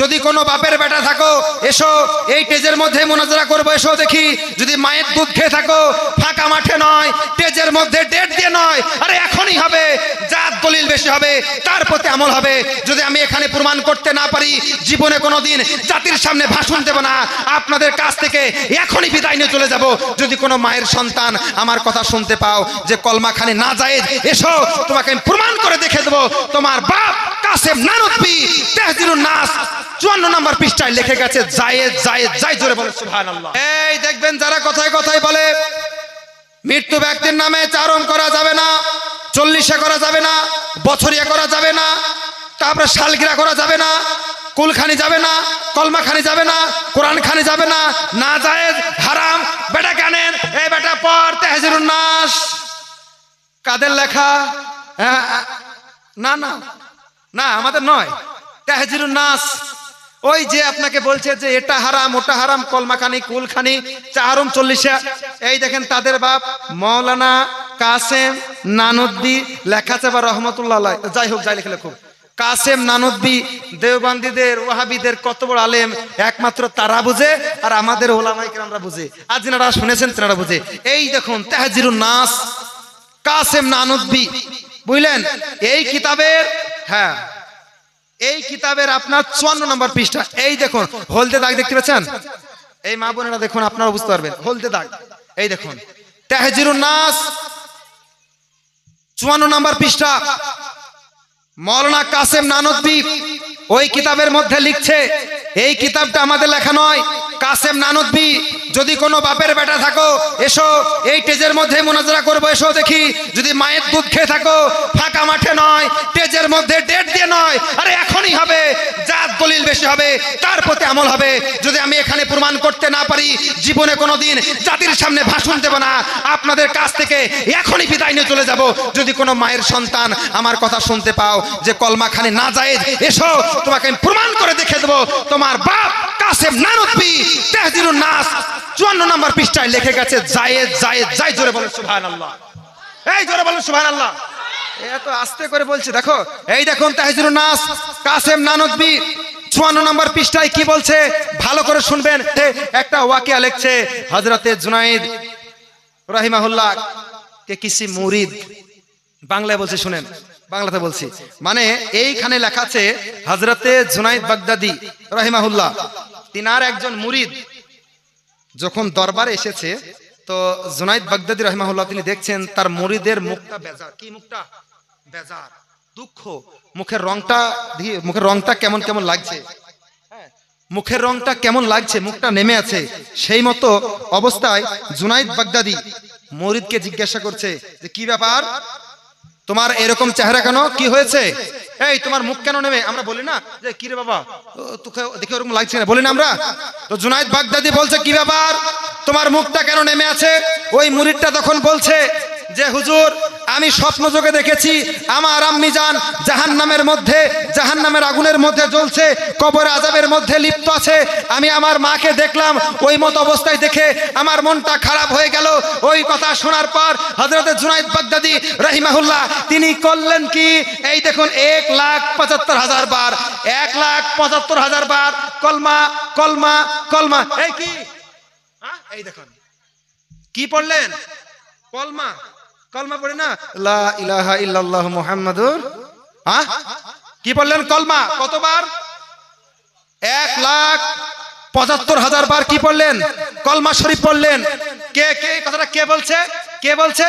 যদি কোনো বাপের বেটা থাকো, এসো, এই টেজের মধ্যে মোনাজারা করব, এসো দেখি। যদি মায়ের দুধ খেয়ে থাকো, ফাঁকা মাঠে নয় টেজের মধ্যে ডেট দিয়ে নয়, আরে এখনই হবে যার দলিল বেশি হবে, তার প্রতি আমল হবে। যদি আমি এখানে প্রমাণ করতে না পারি, জীবনে কোনোদিন জাতির সামনে ভাষণ দেব না, আপনাদের কাছ থেকে এখনই বিদায় নিয়ে চলে যাব। যদি কোনো মায়ের সন্তান আমার কথা শুনতে পাও, যে কলমাখানে না যায়, এসো, তোমাকে আমি প্রমাণ করে দেখে দেবো, তোমার বাপ কাসেম নানব্বি তেহজিরুন নাস চুয়ান্ন নম্বর পৃষ্ঠায় লিখে গেছে জায়েদ জায়েদ যাই জোরে বলে এই দেখবেন যারা কথায় কথায় বলে মৃত্যু ব্যক্তির নামে চারণ করা যাবে না চল্লিশে করা যাবে না বছরিয়া করা যাবে না তারপরে শালগিরা করা যাবে না কুলখানি যাবে না কলমা খানি যাবে না কোরআন খানি যাবে না না জায়েজ হারাম বেটা কেনেন এই বেটা পর তেহজিরুন নাস। কাদের লেখা? হ্যাঁ, না না না আমাদের নয় তেহজিরুন নাস। ওই যে আপনাকে বলছে যে এটা হারাম, ওটা হারাম, কলমাখানি, কুলখানি, চারম চল্লিশে। এই দেখেন তাদের বাপ, মৌলানা কাসেম নানুদ্দি লেখা বা রহমতুল্লাহ। যাই হোক, যাই লিখে লেখুক কাসেম নানুদ্দি, দেওবান্দিদের, ওয়াহাবিদের কত বড় আলেম, একমাত্র তারা বুঝে আর আমাদের ওলামাইকে আমরা বুঝে। আর যিনারা শুনেছেন, তেনারা বুঝে। এই দেখুন, তেহজিরুন নাস, কাসেম নানুদ্দি, বুঝলেন? এই কিতাবের হ্যাঁ এই কিতাবের আপনার চুয়ান্ন নম্বর পৃষ্ঠা। এই দেখুন, হলদে দাগ দেখতে পাচ্ছেন এই মা বোনেরা দেখুন আপনারা বুঝতে পারবেন। হলদে দাগ। এই দেখুন, তেহজিরুন নাস, চুয়ান্ন নম্বর পৃষ্ঠা। মৌলানা কাসেম নানদ্বীপ ওই কিতাবের মধ্যে লিখছে, এই কিতাবটা আমাদের লেখা নয়। কাসেম নানদ্বি যদি কোনো বাপের বেটা থাকো, এসো, এই টেজের মধ্যে মোনাজারা করব, এসো দেখি। যদি মায়ের দুধ খেয়ে থাকো, ফাঁকা মাঠে নয় টেজের মধ্যে ডেট দিয়ে নয়, আরে এখনই হবে যার দলিল বেশি হবে, তার প্রতি আমল হবে। যদি আমি এখানে প্রমাণ করতে না পারি, জীবনে কোনোদিন জাতির সামনে ভাষণ দেব না, আপনাদের কাছ থেকে এখনই বিদায় নিয়ে চলে যাব। যদি কোনো মায়ের সন্তান আমার কথা শুনতে পাও, যে কলমাখানে না যায় এসো, তোমাকে আমি প্রমাণ করে দেখে দেবো, তোমার বাপ কাসেম নানব্বি তেহজিরুন নাস, চুয়ান্ন নম্বর পৃষ্ঠায় লিখে গেছে জায়েদ জায়েদ যাই জোরে বলে, সুবহানাল্লাহ। এই জোরে বলে, সুবহানাল্লাহ। এত আস্তে করে বলছে, দেখো, এই দেখুন তাহিজুর নাস, কাসেম নানদবি চুয়ান্ন পৃষ্ঠায় কি বলছে? ভালো করে শুনবেন। একটা ওয়াকিয়া লিখছে হজরতে জুনাইদ রহিমাহুল্লাহ, কে কিসি মুরিদ। বাংলায় বলছে, শুনেন, বাংলাতে বলছি। মানে এইখানে লেখা আছে হজরতে জুনাইদ বাগদাদি রহিমাহুল্লাহ। তিনার একজন মুরিদ। যখন দরবারে এসেছে তো জুনাইদ বাগদাদি রহমাহুল্লাহ তিনি দেখছেন তার মুরিদের মুখটা বেজার। কি মুখটা? বেজার। দুঃখ। মুখের রংটা মুখের রংটা কেমন কেমন লাগছে? হ্যাঁ, মুখের রংটা কেমন লাগছে? মুখটা নেমে আছে। সেই মতো অবস্থায় জুনাইদ বাগদাদি মরিদকে জিজ্ঞাসা করছে যে কি ব্যাপার? তোমার এরকম চেহারা কেন? কি হয়েছে? এই, তোমার মুখ কেন নেবে আমরা বলি না যে, কি রে বাবা? তোকে দেখে ওরকম লাগছে না। বলি না আমরা? তো জুনাইদ বাগদাদি বলছে, কি ব্যাপার? তোমার মুখটা কেন নেমে আছে? ওই মুরিদটা তখন বলছে যে হুজুর, আমি স্বপ্ন যোগে দেখেছি, আমার আম্মি যান জাহান নামের মধ্যে জাহান নামের আগুনের মধ্যে জ্বলছে, কবর আজাবের মধ্যে লিপ্ত আছে। আমি আমার মাকে দেখলাম, ওই মত অবস্থায় দেখে আমার মনটা খারাপ হয়ে গেল। ওই কথা শোনার পর হজরত জুনাইদ বাগদাদি রহিমাহুল্লাহ, তিনি করলেন কি? এই দেখুন, এক লাখ পঁচাত্তর হাজার বার, এক লাখ পঁচাত্তর হাজার বার, কলমা কলমা কলমা, এই কি? হ্যাঁ? এই দেখুন, কি পড়লেন? কলমা কলমা পড়ে না? লা ইলাহা ইল্লাল্লাহ মুহাম্মাদুর হ্যাঁ কি বললেন কলমা? কতবার? এক লাখ পঁচাত্তর হাজার বার কি পড়লেন? কলমা শরীফ পড়লেন। কে কে কথাটা কে বলছে? কে বলছে?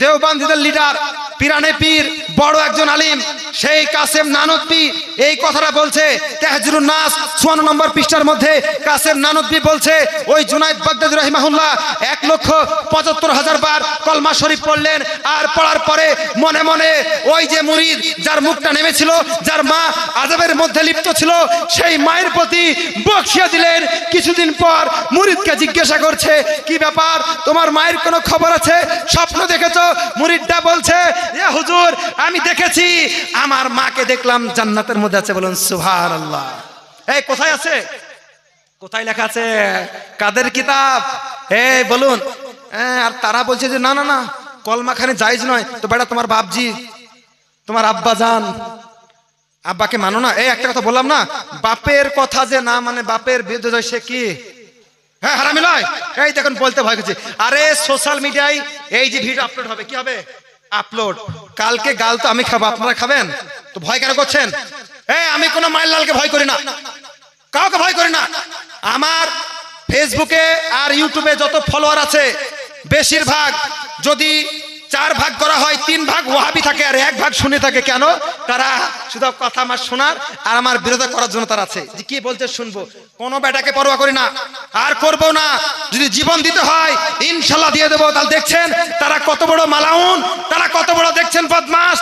দেওবান্দিদের লিডার, পিরানে পীর, বড় একজন আলিম, সেই কাসেম নানদ্বি এই কথাটা বলছে। তেহজরুন নাস চুয়ান্ন নম্বর পৃষ্ঠার মধ্যে কাসেম নানদ্বি বলছে, ওই জুনাইদ বাগদাদি রহিমাহুল্লাহ এক লক্ষ পঁচাত্তর হাজার বার কলমা শরীফ পড়লেন আর পড়ার পরে মনে মনে ওই যে মুরিদ যার মুখটা নেমেছিল, যার মা আজাবের মধ্যে লিপ্ত ছিল, সেই মায়ের প্রতি বক্সিয়া দিলেন। কিছুদিন পর মুরিদকে জিজ্ঞাসা করছে, কি ব্যাপার? তোমার মায়ের কোনো খবর আছে? স্বপ্ন দেখেছ? মুরিদটা বলছে এ হুজুর আমি দেখেছি আমার মাকে দেখলাম জান্নাতের মধ্যে আছে বলুন সুভার আল্লাহ এই কোথায় আছে? কোথায় লেখা আছে? কাদের কিতাব? হে বলুন। হ্যাঁ, আর তারা বলছে যে না না না কলমাখানে জায়েজ নয়। তো বেটা তোমার বাপজি তোমার আব্বা যান। আব্বাকে মানো না? এই একটা কথা বললাম না বাপের কথা যে না মানে বাপের বিরুদ্ধে যায় সে কি? হ্যাঁ হারামি নয়। এই দেখুন, বলতে ভয় করছে। আরে সোশ্যাল মিডিয়ায় এই যে ভিডিও আপলোড হবে, কি হবে? আপলোড কালকে গাল তো আমি খাব, আপনারা খাবেন? তো ভয় কেন করছেন? এই, আমি কোনো মাইল লালকে ভয় করি না। কাউকে ভয় করি না। আমার ফেসবুকে আর ইউটিউবে যত ফলোয়ার আছে, বেশিরভাগ যদি চার ভাগ করা হয়, তিন ভাগ ওহাবি থাকে আর এক ভাগ শুনে থাকে। কেন? তারা শুধু কথা আমার শোনার আর আমার বিরোধী করার জন্য তারা আছে। যে কি বলছে শুনব? কোনো বেটাকে পরোয়া করি না। আর করব না। যদি জীবন দিতে হয়, ইনশাল্লাহ দিয়ে দেবো। তাহলে দেখছেন, তারা কত বড় মালাউন, তারা কত বড় দেখছেন বদমাস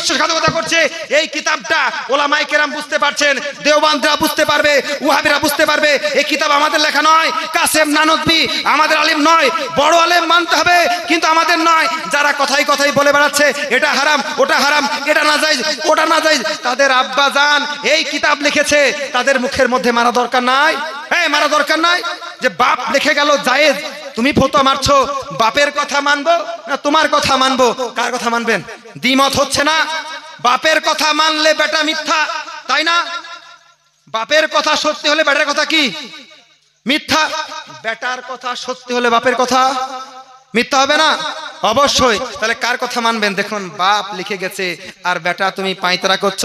বিশ্বাসঘাতকতা করছে। এই কিতাবটা ওলামাই কেরাম বুঝতে পারছেন দেওবানরা বুঝতে পারবে, উহাবিরা বুঝতে পারবে। এই কিতাব আমাদের লেখা নয়, কাসেম নানদবি আমাদের আলিম নয়, বড় আলেম মানতে হবে, কিন্তু আমাদের নয়। যারা কথাই কথাই বলে বেড়াচ্ছে, এটা হারাম, ওটা হারাম, এটা না যাই ওটা না যাই তাদের আব্বা জান এই কিতাব লিখেছে, তাদের মুখের মধ্যে মারা দরকার নাই। হ্যাঁ মারা দরকার নাই, যে বাপ লিখে গেল জায়েজ তুমি ফতো মারছো, বাপের কথা মানবো না তোমার কথা মানবো? কার কথা মানবেন? দ্বিমত হচ্ছে না। বাপের কথা মানলে বেটা মিথ্যা, তাই না? বাপের কথা সত্যি হলে বেটার কথা কি? মিথ্যা। বেটার কথা সত্যি হলে বাপের কথা মিথ্যা হবে না? অবশ্যই। তাহলে কার কথা মানবেন? দেখুন, বাপ লিখে গেছে, আর বেটা তুমি পাঁয়তারা করছ।